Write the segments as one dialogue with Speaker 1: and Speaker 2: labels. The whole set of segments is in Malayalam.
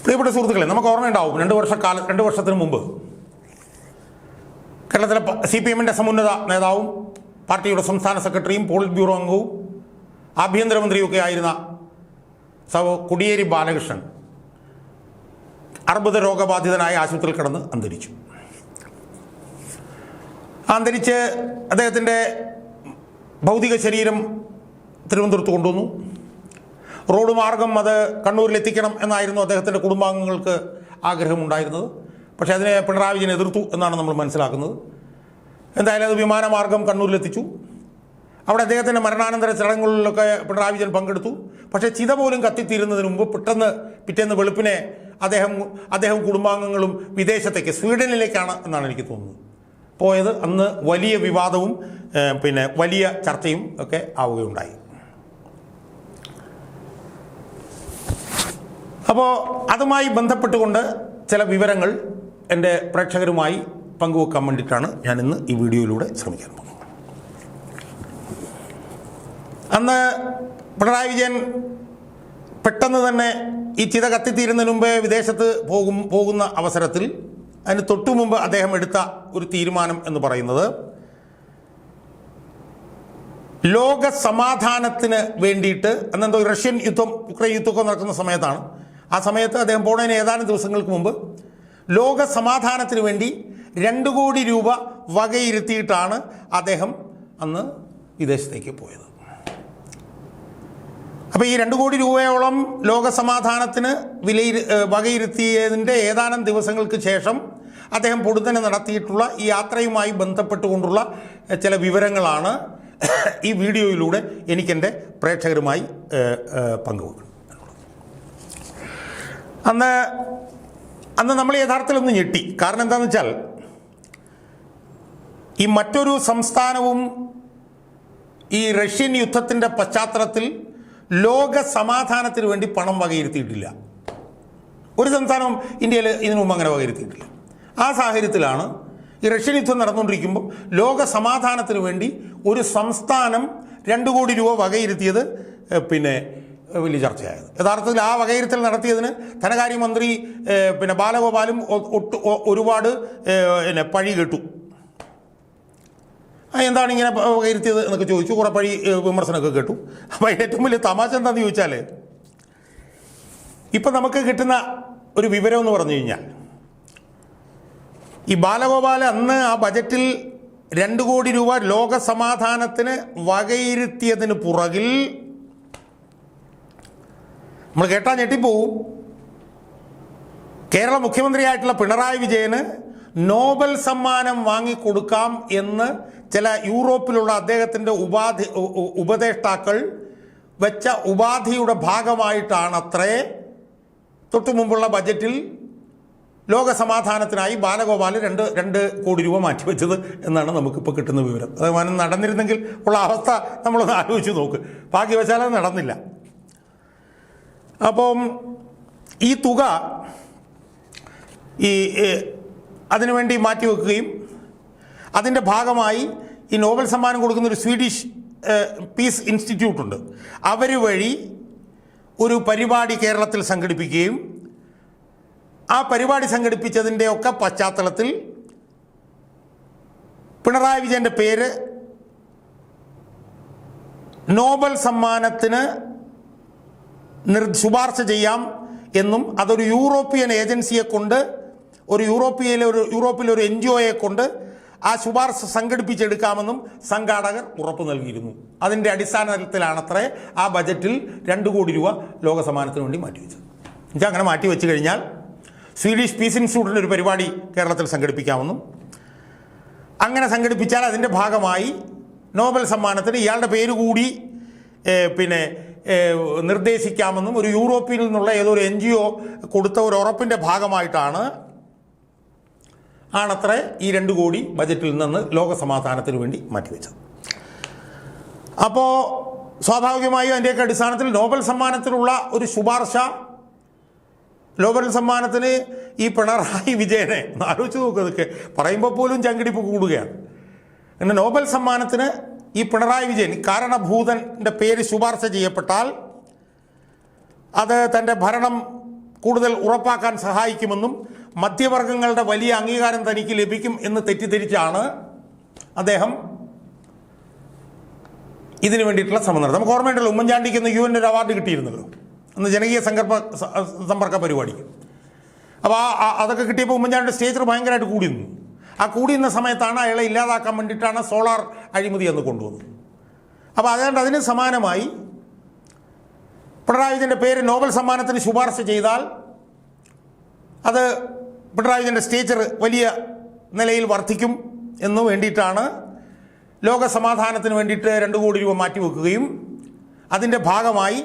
Speaker 1: പ്രിയപ്പെട്ട സുഹൃത്തുക്കളെ നമുക്ക് ഓർമ്മയുണ്ടാവും രണ്ട് വർഷക്കാല രണ്ട് വർഷത്തിന് മുമ്പ്. കേരളത്തിലെ സി പി എമ്മിന്റെ സമുന്നത നേതാവും പാർട്ടിയുടെ സംസ്ഥാന സെക്രട്ടറിയും പോളിറ്റ് ബ്യൂറോ അംഗവും ആഭ്യന്തരമന്ത്രിയൊക്കെ ആയിരുന്ന സവ കുടിയേരി ബാലകൃഷ്ണൻ അർബുദ രോഗബാധിതനായ ആശുപത്രിയിൽ കിടന്ന് അന്തരിച്ചു. അന്തരിച്ച് അദ്ദേഹത്തിന്റെ ഭൗതിക ശരീരം തിരുവനന്തപുരത്ത് കൊണ്ടുവന്നു. റോഡ് മാർഗം അത് കണ്ണൂരിൽ എത്തിക്കണം എന്നായിരുന്നു അദ്ദേഹത്തിന്റെ കുടുംബാംഗങ്ങൾക്ക് ആഗ്രഹമുണ്ടായിരുന്നത്. പക്ഷേ അതിനെ പിണറായി വിജയൻ എതിർത്തു എന്നാണ് നമ്മൾ മനസ്സിലാക്കുന്നത്. എന്തായാലും അത് വിമാനമാർഗം കണ്ണൂരിലെത്തിച്ചു. അവിടെ അദ്ദേഹത്തിന്റെ മരണാനന്തര ചടങ്ങുകളിലൊക്കെ പിണറായി വിജയൻ പങ്കെടുത്തു. പക്ഷേ ചിത പോലും കത്തിത്തീരുന്നതിന് മുമ്പ് പെട്ടെന്ന് പിറ്റേന്ന് വെളുപ്പിനെ അദ്ദേഹം അദ്ദേഹം കുടുംബാംഗങ്ങളും വിദേശത്തേക്ക് സ്വീഡനിലേക്കാണ് എന്നാണ് എനിക്ക് തോന്നുന്നത്. പോയത് അന്ന് വലിയ വിവാദവും പിന്നെ വലിയ ചർച്ചയും ഒക്കെ ആവുകയുണ്ടായി. അപ്പോൾ അതുമായി ബന്ധപ്പെട്ടുകൊണ്ട് ചില വിവരങ്ങൾ എന്റെ പ്രേക്ഷകരുമായി പങ്കുവെക്കാൻ വേണ്ടിയിട്ടാണ് ഞാൻ ഇന്ന് ഈ വീഡിയോയിലൂടെ ശ്രമിക്കാൻ പോകുന്നത്. അന്ന് പിണറായി വിജയൻ പെട്ടെന്ന് തന്നെ ഈ ചിത കത്തിത്തീരുന്നതിന് മുമ്പേ വിദേശത്ത് പോകും പോകുന്ന അവസരത്തിൽ അതിന് തൊട്ടു മുമ്പ് അദ്ദേഹം എടുത്ത ഒരു തീരുമാനം എന്ന് പറയുന്നത് ലോക സമാധാനത്തിന് വേണ്ടിയിട്ട് അന്നെന്തോ റഷ്യൻ യുദ്ധം ഉക്രൈൻ യുദ്ധമൊക്കെ നടക്കുന്ന സമയത്താണ് ആ സമയത്ത് അദ്ദേഹം പോണതിന് ഏതാനും ദിവസങ്ങൾക്ക് മുമ്പ് ലോക സമാധാനത്തിന് വേണ്ടി രണ്ട് കോടി രൂപ വകയിരുത്തിയിട്ടാണ് അദ്ദേഹം അന്ന് വിദേശത്തേക്ക് പോയത്. അപ്പോൾ ഈ രണ്ട് കോടി രൂപയോളം ലോക സമാധാനത്തിന് വിലയിരു വകയിരുത്തിയതിന്റെ ഏതാനും ദിവസങ്ങൾക്ക് ശേഷം അദ്ദേഹം പൊടുന്നനെ നടത്തിയിട്ടുള്ള ഈ യാത്രയുമായി ബന്ധപ്പെട്ടുകൊണ്ടുള്ള ചില വിവരങ്ങളാണ് ഈ വീഡിയോയിലൂടെ എനിക്കെന്റെ പ്രേക്ഷകരുമായി പങ്കുവെക്കുന്നത്. അന്ന് അന്ന് നമ്മൾ യഥാർത്ഥത്തിൽ ഒന്ന് ഞെട്ടി. കാരണം എന്താണെന്ന് വെച്ചാൽ ഈ മറ്റൊരു സംസ്ഥാനവും ഈ റഷ്യൻ യുദ്ധത്തിന്റെ പശ്ചാത്തലത്തിൽ ലോക സമാധാനത്തിന് വേണ്ടി പണം വകയിരുത്തിയിട്ടില്ല. ഒരു സംസ്ഥാനവും ഇന്ത്യയിൽ ഇതിനു മുമ്പ് അങ്ങനെ വകയിരുത്തിയിട്ടില്ല. ആ സാഹചര്യത്തിലാണ് ഈ റഷ്യൻ യുദ്ധം നടന്നുകൊണ്ടിരിക്കുമ്പോൾ ലോക സമാധാനത്തിന് വേണ്ടി ഒരു സംസ്ഥാനം രണ്ട് കോടി രൂപ വകയിരുത്തിയത് പിന്നെ വലിയ ചർച്ചയായത്. യഥാർത്ഥത്തിൽ ആ വകയിരുത്തൽ നടത്തിയതിന് ധനകാര്യമന്ത്രി പിന്നെ ബാലഗോപാലും ഒട്ട് ഒരുപാട് പിന്നെ പഴി കേട്ടു. എന്താണ് ഇങ്ങനെ വകയിരുത്തിയത് എന്നൊക്കെ ചോദിച്ചു. കുറെ പഴി വിമർശനമൊക്കെ കേട്ടു. അപ്പോൾ ഏറ്റവും വലിയ തമാശ എന്താണെന്ന് ചോദിച്ചാൽ ഇപ്പം നമുക്ക് കിട്ടുന്ന ഒരു വിവരം എന്ന് പറഞ്ഞു കഴിഞ്ഞാൽ ഈ ബാലഗോപാൽ അന്ന് ആ ബജറ്റിൽ രണ്ട് കോടി രൂപ ലോകസമാധാനത്തിന് വകയിരുത്തിയതിന് പുറകിൽ നമ്മൾ കേട്ടാൽ ഞെട്ടിപ്പോവും. കേരള മുഖ്യമന്ത്രിയായിട്ടുള്ള പിണറായി വിജയന് നോബൽ സമ്മാനം വാങ്ങിക്കൊടുക്കാം എന്ന് ചില യൂറോപ്പിലുള്ള അദ്ദേഹത്തിന്റെ ഉപാധി ഉപദേഷ്ടാക്കൾ വെച്ച ഉപാധിയുടെ ഭാഗമായിട്ടാണത്രേ തൊട്ടു മുമ്പുള്ള ബജറ്റിൽ ലോകസമാധാനത്തിനായി ബാലഗോപാൽ രണ്ട് രണ്ട് കോടി രൂപ മാറ്റിവെച്ചത് എന്നാണ് നമുക്കിപ്പോൾ കിട്ടുന്ന വിവരം. അത് നടന്നിരുന്നെങ്കിൽ ഉള്ള അവസ്ഥ നമ്മളൊന്ന് ആലോചിച്ച് നോക്ക്. ബാക്കി അത് നടന്നില്ല. അപ്പം ഈ തുക ഈ അതിനുവേണ്ടി മാറ്റിവെക്കുകയും അതിന്റെ ഭാഗമായി ഈ നോബൽ സമ്മാനം കൊടുക്കുന്ന ഒരു സ്വീഡിഷ് പീസ് ഇൻസ്റ്റിറ്റ്യൂട്ട് ഉണ്ട് അവർ വഴി ഒരു പരിപാടി കേരളത്തിൽ സംഘടിപ്പിക്കുകയും ആ പരിപാടി സംഘടിപ്പിച്ചതിന്റെ ഒക്കെ പശ്ചാത്തലത്തിൽ പിണറായി വിജയന്റെ പേര് നോബൽ സമ്മാനത്തിന് ശുപാർശ ചെയ്യാം എന്നും അതൊരു യൂറോപ്യൻ ഏജൻസിയെ കൊണ്ട് ഒരു യൂറോപ്യയിലെ ഒരു യൂറോപ്പിലെ ഒരു എൻ ജി ഒയെ കൊണ്ട് ആ ശുപാർശ സംഘടിപ്പിച്ചെടുക്കാമെന്നും സംഘാടകർ ഉറപ്പ് നൽകിയിരുന്നു. അതിന്റെ അടിസ്ഥാനത്തിലാണത്രേ ആ ബജറ്റിൽ രണ്ട് കോടി രൂപ ലോകസമാനത്തിന് വേണ്ടി മാറ്റിവെച്ചത് എന്നുവെച്ചാൽ അങ്ങനെ മാറ്റിവെച്ച് കഴിഞ്ഞാൽ സ്വീഡിഷ് പീസ് ഇൻസ്റ്റിറ്റ്യൂട്ടിന്റെ ഒരു പരിപാടി കേരളത്തിൽ സംഘടിപ്പിക്കാമെന്നും അങ്ങനെ സംഘടിപ്പിച്ചാൽ അതിന്റെ ഭാഗമായി നോബൽ സമ്മാനത്തിന് ഇയാളുടെ പേര് കൂടി പിന്നെ നിർദ്ദേശിക്കാമെന്നും ഒരു യൂറോപ്പിൽ നിന്നുള്ള ഏതൊരു എൻ ജി ഒ കൊടുത്ത ഒരു ഉറപ്പിന്റെ ഭാഗമായിട്ടാണ് ആണത്രേ ഈ രണ്ട് കോടി ബജറ്റിൽ നിന്ന് ലോകസമാധാനത്തിന് വേണ്ടി മാറ്റിവെച്ചത്. അപ്പോൾ സ്വാഭാവികമായും അതിന്റെയൊക്കെ അടിസ്ഥാനത്തിൽ നോബൽ സമ്മാനത്തിനുള്ള ഒരു ശുപാർശ നോബൽ സമ്മാനത്തിന് ഈ പിണറായി വിജയനെ ഒന്ന് ആലോചിച്ച് നോക്കുക അതൊക്കെ പറയുമ്പോൾ പോലും ചങ്കിടിപ്പ് കൂടുകയാണ്. പിന്നെ നോബൽ സമ്മാനത്തിന് ഈ പിണറായി വിജയൻ കാരണഭൂതന്റെ പേര് ശുപാർശ ചെയ്യപ്പെട്ടാൽ അത് തന്റെ ഭരണം കൂടുതൽ ഉറപ്പാക്കാൻ സഹായിക്കുമെന്നും മധ്യവർഗങ്ങളുടെ വലിയ അംഗീകാരം തനിക്ക് ലഭിക്കും എന്ന് തെറ്റിദ്ധരിച്ചാണ് അദ്ദേഹം ഇതിനു വേണ്ടിയിട്ടുള്ള സമ്മതം നമുക്ക് ഓർമ്മയുണ്ടല്ലോ ഉമ്മൻചാണ്ടിക്ക് ഇന്ന് യു എന്റെ ഒരു അവാർഡ് കിട്ടിയിരുന്നല്ലോ അന്ന് ജനകീയ സങ്കല്പ സമ്പർക്ക പരിപാടിക്ക്. അപ്പോൾ ആ അതൊക്കെ കിട്ടിയപ്പോൾ ഉമ്മൻചാണ്ടിയുടെ സ്റ്റേജർ ഭയങ്കരമായിട്ട് കൂടി നിന്നു. ആ കൂടിയുന്ന സമയത്താണ് അയാളെ ഇല്ലാതാക്കാൻ വേണ്ടിയിട്ടാണ് സോളാർ അഴിമതി എന്ന് കൊണ്ടുവന്നത്. അപ്പോൾ അതുകൊണ്ട് അതിന് സമാനമായി പിണറായി വിജയന്റെ പേര് നോബൽ സമ്മാനത്തിന് ശുപാർശ ചെയ്താൽ അത് പിണറായി വിജയന്റെ സ്റ്റേച്ചർ വലിയ നിലയിൽ വർദ്ധിക്കും എന്ന് വേണ്ടിയിട്ടാണ് ലോക സമാധാനത്തിന് വേണ്ടിയിട്ട് രണ്ട് കോടി രൂപ മാറ്റിവെക്കുകയും അതിന്റെ ഭാഗമായി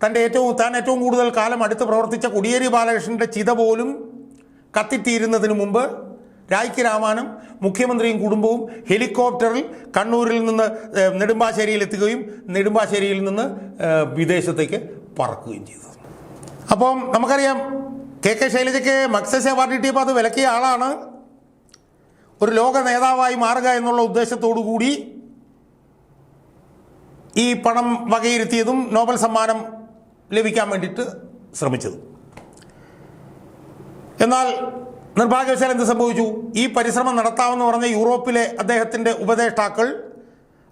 Speaker 1: തന്റെ ഏറ്റവും താൻ ഏറ്റവും കൂടുതൽ കാലം അടുത്ത് പ്രവർത്തിച്ച കൊടിയേരി ബാലകൃഷ്ണന്റെ ചിത പോലും കത്തിത്തീരുന്നതിന് മുമ്പ് രായ്ക്ക് രാമാനം മുഖ്യമന്ത്രിയും കുടുംബവും ഹെലികോപ്റ്ററിൽ കണ്ണൂരിൽ നിന്ന് നെടുമ്പാശ്ശേരിയിൽ എത്തുകയും നെടുമ്പാശ്ശേരിയിൽ നിന്ന് വിദേശത്തേക്ക് പറക്കുകയും ചെയ്തു. അപ്പം നമുക്കറിയാം കെ കെ ശൈലജയ്ക്ക് മക്സസ് അവാർഡ് കിട്ടിയപ്പോൾ അത് വിലക്കിയ ആളാണ്. ഒരു ലോക നേതാവായി മാറുക എന്നുള്ള ഉദ്ദേശത്തോടു കൂടി ഈ പണം വകയിരുത്തിയതും നോബൽ സമ്മാനം ലഭിക്കാൻ വേണ്ടിയിട്ട് ശ്രമിച്ചത്. എന്നാൽ നിർഭാഗ്യവശാൽ എന്ത് സംഭവിച്ചു? ഈ പരിശ്രമം നടത്താമെന്ന് പറഞ്ഞ യൂറോപ്പിലെ അദ്ദേഹത്തിന്റെ ഉപദേഷ്ടാക്കൾ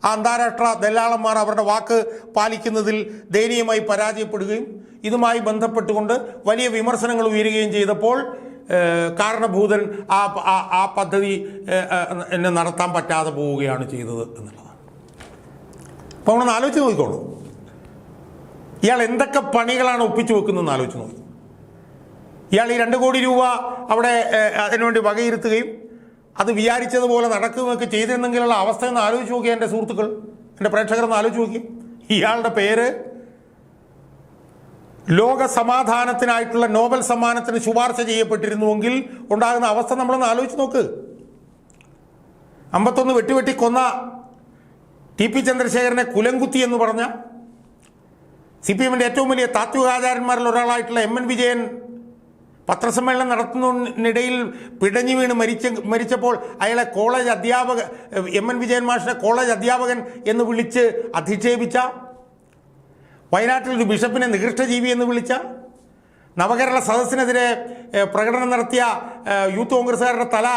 Speaker 1: ആ അന്താരാഷ്ട്ര ദല്ലാളന്മാർ അവരുടെ വാക്ക് പാലിക്കുന്നതിൽ ദയനീയമായി പരാജയപ്പെടുകയും ഇതുമായി ബന്ധപ്പെട്ടുകൊണ്ട് വലിയ വിമർശനങ്ങൾ ഉയരുകയും ചെയ്തപ്പോൾ കാരണഭൂതൻ ആ ആ- പദ്ധതി എന്നെ നടത്താൻ പറ്റാതെ പോവുകയാണ് ചെയ്തത് എന്നുള്ളതാണ്. അപ്പോൾ നമ്മളൊന്ന് ആലോചിച്ച് നോക്കിക്കോളൂ. ഇയാൾ എന്തൊക്കെ പണികളാണ് ഒപ്പിച്ചു വെക്കുന്നതെന്ന് ആലോചിച്ച് നോക്കി. ഇയാൾ ഈ രണ്ട് കോടി രൂപ അവിടെ അതിനുവേണ്ടി വകയിരുത്തുകയും അത് വിചാരിച്ചതുപോലെ നടക്കുകയൊക്കെ ചെയ്തിരുന്നെങ്കിലുള്ള അവസ്ഥ എന്ന് ആലോചിച്ച് നോക്കി എന്റെ സുഹൃത്തുക്കൾ എന്റെ പ്രേക്ഷകർ എന്ന് ആലോചിച്ച് നോക്കി ഇയാളുടെ പേര് ലോക സമാധാനത്തിനായിട്ടുള്ള നോബൽ സമ്മാനത്തിന് ശുപാർശ ചെയ്യപ്പെട്ടിരുന്നുവെങ്കിൽ ഉണ്ടാകുന്ന അവസ്ഥ നമ്മളൊന്ന് ആലോചിച്ച് നോക്ക്. അമ്പത്തൊന്ന് വെട്ടിവെട്ടി കൊന്ന ടി പി ചന്ദ്രശേഖരനെ കുലംകുത്തി എന്ന് പറഞ്ഞ സി പി എമ്മിന്റെ ഏറ്റവും വലിയ താത്വികാചാരന്മാരിൽ ഒരാളായിട്ടുള്ള എം എൻ വിജയൻ പത്രസമ്മേളനം നടത്തുന്നതിനിടയിൽ പിടഞ്ഞു വീണ് മരിച്ച മരിച്ചപ്പോൾ അയാളെ കോളേജ് അധ്യാപക എം എൻ വിജയൻ മാഷിനെ കോളേജ് അധ്യാപകൻ എന്ന് വിളിച്ച് അധിക്ഷേപിച്ച വയനാട്ടിൽ ഒരു ബിഷപ്പിനെ നികൃഷ്ടജീവി എന്ന് വിളിച്ച നവകേരള സദസ്സിനെതിരെ പ്രകടനം നടത്തിയ യൂത്ത് കോൺഗ്രസ്സുകാരുടെ തല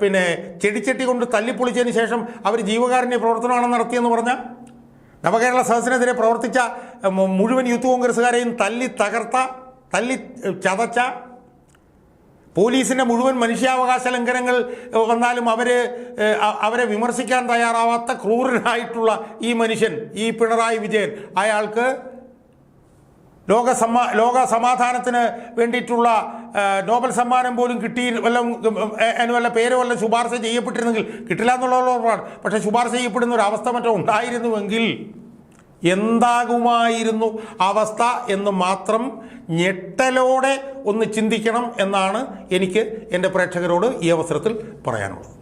Speaker 1: പിന്നെ ചെടിച്ചട്ടി കൊണ്ട് തല്ലിപ്പൊളിച്ചതിന് ശേഷം അവർ ജീവകാരുണ്യ പ്രവർത്തനമാണ് നടത്തിയെന്ന് പറഞ്ഞ നവകേരള സദസ്സിനെതിരെ പ്രവർത്തിച്ച മുഴുവൻ യൂത്ത് കോൺഗ്രസ്സുകാരെയും തല്ലി തകർത്ത തല്ലി ചതച്ച പോലീസിന്റെ മുഴുവൻ മനുഷ്യാവകാശ ലംഘനങ്ങൾ വന്നാലും അവർ അവരെ വിമർശിക്കാൻ തയ്യാറാവാത്ത ക്രൂരനായിട്ടുള്ള ഈ മനുഷ്യൻ ഈ പിണറായി വിജയൻ അയാൾക്ക് ലോക സമ്മാ ലോക സമാധാനത്തിന് വേണ്ടിയിട്ടുള്ള നോബൽ സമ്മാനം പോലും കിട്ടി വല്ല അതിന് വല്ല പേര് വല്ല ശുപാർശ ചെയ്യപ്പെട്ടിരുന്നെങ്കിൽ കിട്ടില്ല എന്നുള്ളതാണ് പക്ഷേ ശുപാർശ ചെയ്യപ്പെടുന്ന ഒരു അവസ്ഥ മറ്റോ ഉണ്ടായിരുന്നുവെങ്കിൽ എന്താകുമായിരുന്നു അവസ്ഥ എന്ന് മാത്രം ഞെട്ടലോടെ ഒന്ന് ചിന്തിക്കണം എന്നാണ് എനിക്ക് എന്റെ പ്രേക്ഷകരോട് ഈ അവസരത്തിൽ പറയാനുള്ളത്.